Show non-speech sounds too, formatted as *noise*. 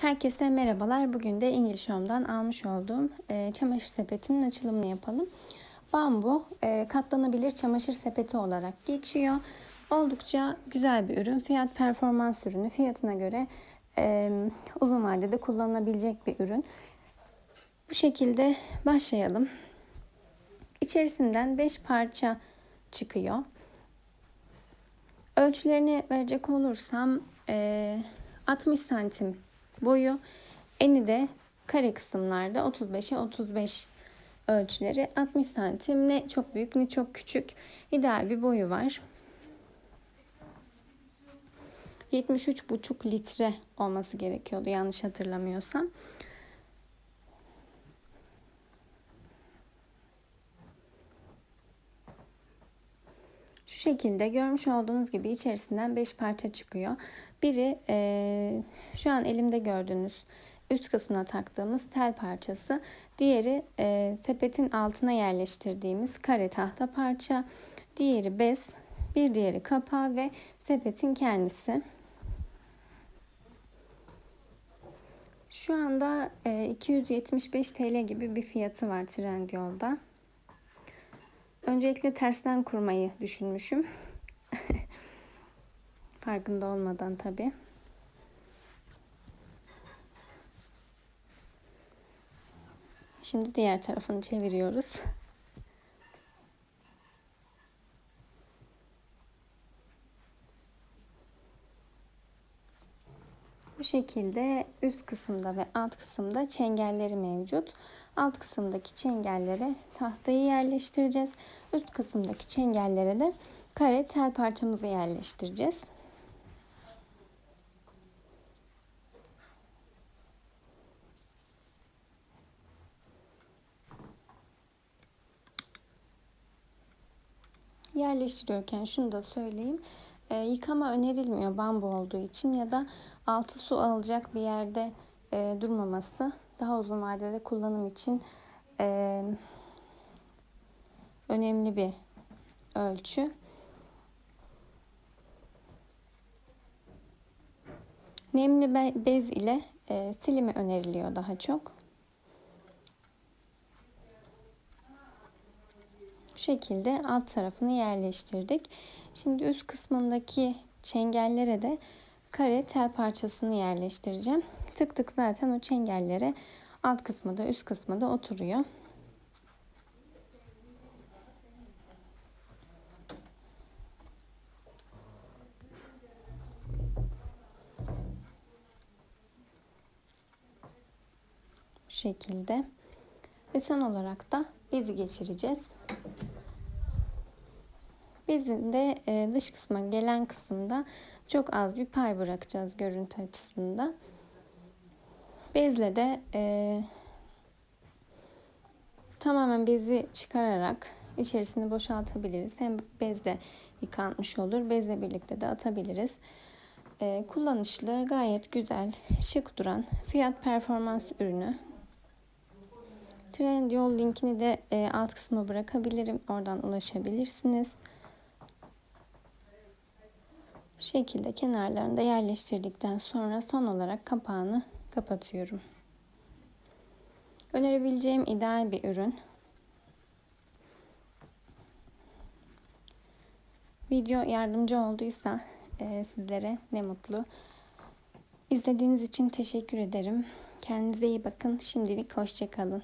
Herkese merhabalar. Bugün de English Home'dan almış olduğum e, çamaşır sepetinin açılımını yapalım. Bambu e, katlanabilir çamaşır sepeti olarak geçiyor. Oldukça güzel bir ürün. Fiyat performans ürünü. Fiyatına göre e, uzun vadede kullanılabilecek bir ürün. Bu şekilde başlayalım. İçerisinden 5 parça çıkıyor. Ölçülerini verecek olursam e, 60 santim boyu. Eni de kare kısımlarda 35'e 35 ölçüleri 60 santim ne çok büyük ne çok küçük ideal bir boyu var. 73,5 litre olması gerekiyordu yanlış hatırlamıyorsam. Şekilde görmüş olduğunuz gibi içerisinden 5 parça çıkıyor. Biri e, şu an elimde gördüğünüz üst kısmına taktığımız tel parçası. Diğeri e, sepetin altına yerleştirdiğimiz kare tahta parça. Diğeri bez, bir diğeri kapağı ve sepetin kendisi. Şu anda e, 275 TL gibi bir fiyatı var Trendyol'da. Öncelikle tersten kurmayı düşünmüşüm. *laughs* Farkında olmadan tabii. Şimdi diğer tarafını çeviriyoruz. Bu şekilde üst kısımda ve alt kısımda çengelleri mevcut. Alt kısımdaki çengellere tahtayı yerleştireceğiz. Üst kısımdaki çengellere de kare tel parçamızı yerleştireceğiz. Yerleştiriyorken şunu da söyleyeyim. E, yıkama önerilmiyor bambu olduğu için ya da altı su alacak bir yerde e, durmaması daha uzun vadede kullanım için e, önemli bir ölçü. Nemli bez ile e, silimi öneriliyor daha çok. Bu şekilde alt tarafını yerleştirdik. Şimdi üst kısmındaki çengellere de kare tel parçasını yerleştireceğim. Tık tık zaten o çengellere alt kısmı da üst kısmı da oturuyor. Bu şekilde. Ve son olarak da bezi geçireceğiz. Bezin de e, dış kısma gelen kısımda çok az bir pay bırakacağız görüntü açısından. Bezle de e, tamamen bezi çıkararak içerisini boşaltabiliriz. Hem bezde yıkanmış olur. Bezle birlikte de atabiliriz. E, kullanışlı, gayet güzel, şık duran fiyat performans ürünü. Trendyol linkini de e, alt kısma bırakabilirim. Oradan ulaşabilirsiniz. Bu şekilde kenarlarını da yerleştirdikten sonra son olarak kapağını kapatıyorum. Önerebileceğim ideal bir ürün. Video yardımcı olduysa e, sizlere ne mutlu. İzlediğiniz için teşekkür ederim. Kendinize iyi bakın. Şimdilik hoşçakalın.